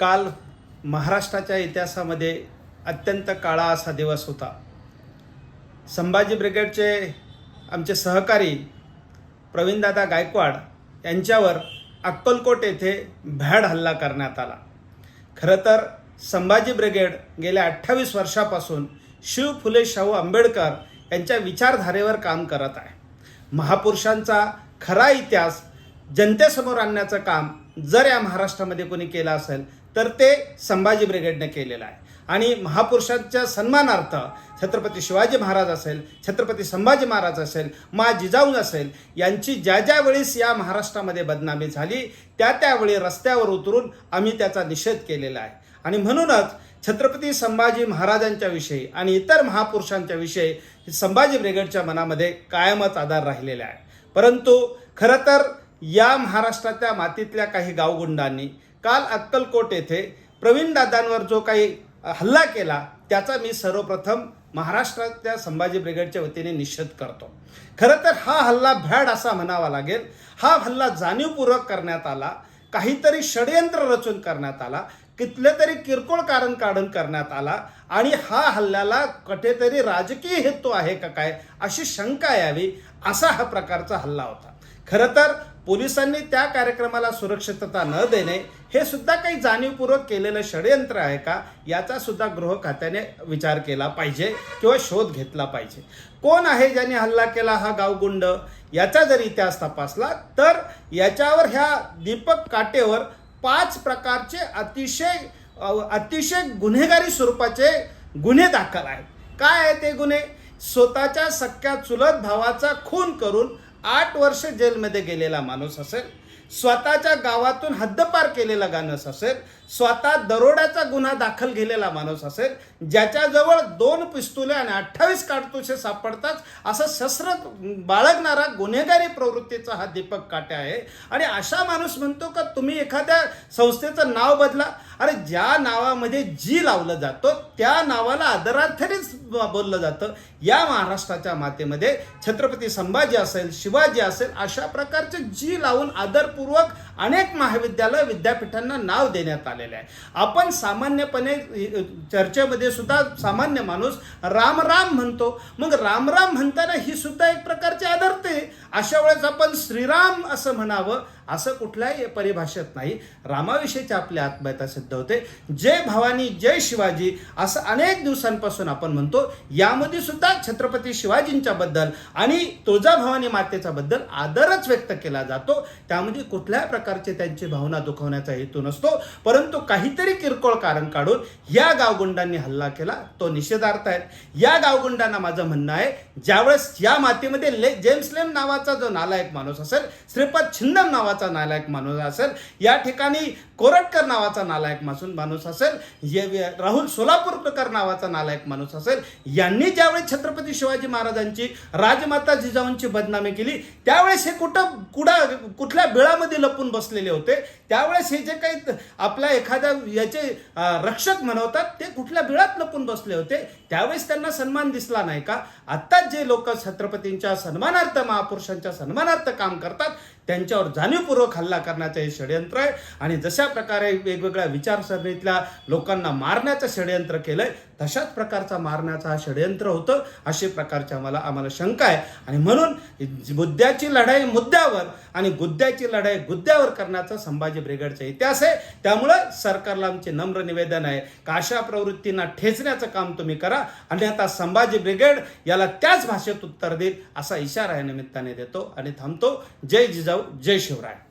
काल महाराष्ट्राच्या इतिहासामध्ये अत्यंत काळा असा दिवस होता. संभाजी ब्रिगेडचे आमचे सहकारी प्रवीणदादा गायकवाड यांच्यावर अक्कलकोट येथे भ्याड हल्ला करण्यात आला. खरं तर संभाजी ब्रिगेड गेल्या अठ्ठावीस वर्षापासून शिव फुले शाहू आंबेडकर यांच्या विचारधारेवर काम करत आहे. महापुरुषांचा खरा इतिहास जनतेसमोर आणण्याचं काम जर या महाराष्ट्रामध्ये कोणी केलं असेल तर ते संभाजी ब्रिगेडने केलेलं आहे. आणि महापुरुषांच्या सन्मानार्थ छत्रपती शिवाजी महाराज असेल छत्रपती संभाजी महाराज असेल मा जिजाऊ असेल यांची ज्या ज्या वेळेस या महाराष्ट्रामध्ये बदनामी झाली त्या त्यावेळी रस्त्यावर उतरून आम्ही त्याचा निषेध केलेला आहे. आणि म्हणूनच छत्रपती संभाजी महाराजांच्या विषयी आणि इतर महापुरुषांच्या विषयी संभाजी ब्रिगेडच्या मनामध्ये कायमच आधार राहिलेला आहे. परंतु खरं तर या महाराष्ट्राच्या मातीतल्या काही गावगुंडांनी काल अक्कलकोट येथे प्रवीण दादांवर जो काही हल्ला केला त्याचा मी सर्वप्रथम महाराष्ट्रातल्या संभाजी ब्रिगेडच्या वतीने निषेध करतो. खरं तर हा हल्ला भ्याड असा म्हणावा लागेल हा हल्ला जाणीवपूर्वक करण्यात आला काहीतरी षडयंत्र रचून करण्यात आला कितले तरी किरकोळ कारण काढून करण्यात आला आणि हा हल्ल्याला कुठेतरी राजकीय हेतू आहे का काय अशी शंका यावी असा हा प्रकारचा हल्ला होता. खरं तर पोलिसांनी त्या कार्यक्रमाला सुरक्षितता न देणे हे सुद्धा काही जाणीवपूर्वक केलेलं षडयंत्र आहे का? याचा सुद्धा गृह खात्याने विचार केला पाहिजे किंवा शोध घेतला पाहिजे. कोण आहे ज्याने हल्ला केला हा गावगुंड? याचा जर इतिहास तपासला तर याच्यावर ह्या दीपक काटेवर पाच प्रकारचे अतिशय अतिशय गुन्हेगारी स्वरूपाचे गुन्हे दाखल आहेत. काय आहे ते गुन्हे? स्वतःच्या सख्या चुलत भावाचा खून करून आठ वर्ष जेलमध्ये गेलेला माणूस असेल स्वतःच्या गावातून हद्दपार केलेला माणूस असेल स्वतः दरोड्याचा गुन्हा दाखल केलेला माणूस असेल ज्याच्याजवळ दोन पिस्तुले आणि अठ्ठावीस काडतुसे सापडतात असं शस्त्र बाळगणारा गुन्हेगारी प्रवृत्तीचा हा दीपक काटे आहे. आणि अशा माणूस म्हणतो का तुम्ही एखाद्या संस्थेचं नाव बदला अरे ज्या नावामध्ये जी लावलं जातं त्या नावाला आदरार्थानेच बोललं जातं. या महाराष्ट्राच्या मातेमध्ये छत्रपती संभाजी असेल शिवाजी असेल अशा प्रकारचे जी लावून आदरपूर्वक अनेक महाविद्यालय विद्यापीठांना नाव देण्यात आलेले आहे. आपण सामान्यपणे चर्चेमध्ये सुद्धा सामान्य माणूस राम राम म्हणतो. मग राम राम म्हणताना ही सुद्धा एक प्रकारची आदरते. अशा वेळेस आपण श्रीराम असं म्हणावं असं कुठल्याही परिभाषेत नाही. रामाविषयीची आपली आत्महत्या सिद्ध होते. जय भवानी जय शिवाजी असं अनेक दिवसांपासून आपण म्हणतो. यामध्ये सुद्धा छत्रपती शिवाजींच्या बद्दल आणि तुळजाभवानी मातेच्या बद्दल आदरच व्यक्त केला जातो. त्यामध्ये कुठल्याही प्रकारचे त्यांची भावना दुखवण्याचा हेतू नसतो. परंतु काहीतरी किरकोळ कारण काढून या गावगुंडांनी हल्ला केला. तो निषेधार्थ आहे. या गावगुंडांना माझं म्हणणं आहे ज्यावेळेस या मातीमध्ये ले जेम्सलेम नावाचा जो नालायक माणूस असेल श्रीपद छिंदम नावाचा नालायक माणूस असेल या ठिकाणी कोरटकर नावाचा नालायक मासून माणूस असेल ये- राहुल सोलापूरकर नावाचा नालायक माणूस असेल यांनी ज्यावेळेस छत्रपती शिवाजी महाराजांची राजमाता जिजाऊंची बदनामी केली त्यावेळेस हे कुठं कुडा कुठल्या बिळामध्ये लपून बसलेले होते? त्यावेळेस हे जे काही आपल्या एखाद्या याचे रक्षक म्हणवतात ते कुठल्या बिळात लपून बसले होते? त्यावेळेस त्यांना सन्मान दिसला नाही का? आत्ताच जे लोक छत्रपतींच्या सन्मानार्थ महापुरुषांच्या सन्मानार्थ काम करतात त्यांच्यावर जाणीवपूर्वक हल्ला करण्याचं हे षडयंत्र आहे. आणि जशा प्रकारे वेगवेगळ्या विचारसरणीतल्या लोकांना मारण्याचं षडयंत्र केलंय तशाच प्रकारचा मारण्याचा हा षडयंत्र होतं अशा प्रकारच्या मला आम्हाला शंका आहे. आणि म्हणून मुद्द्याची लढाई मुद्द्यावर आणि गुद्द्याची लढाई गुद्द्यावर करण्याचा संभाजी ब्रिगेडचा इतिहास आहे. त्यामुळं सरकारला आमचे नम्र निवेदन आहे का अशा प्रवृत्तींना ठेचण्याचं काम तुम्ही करा. आणि आता संभाजी ब्रिगेड याला त्याच भाषेत उत्तर देईल असा इशारा या निमित्ताने देतो. आणि थांबतो. जय जिजाऊ. जय शिवराय.